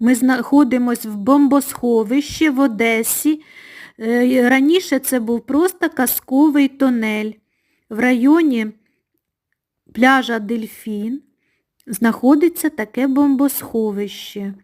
Ми знаходимося в бомбосховищі в Одесі. Е, раніше це був просто казковий тунель. В районі пляжа Дельфін знаходиться таке бомбосховище.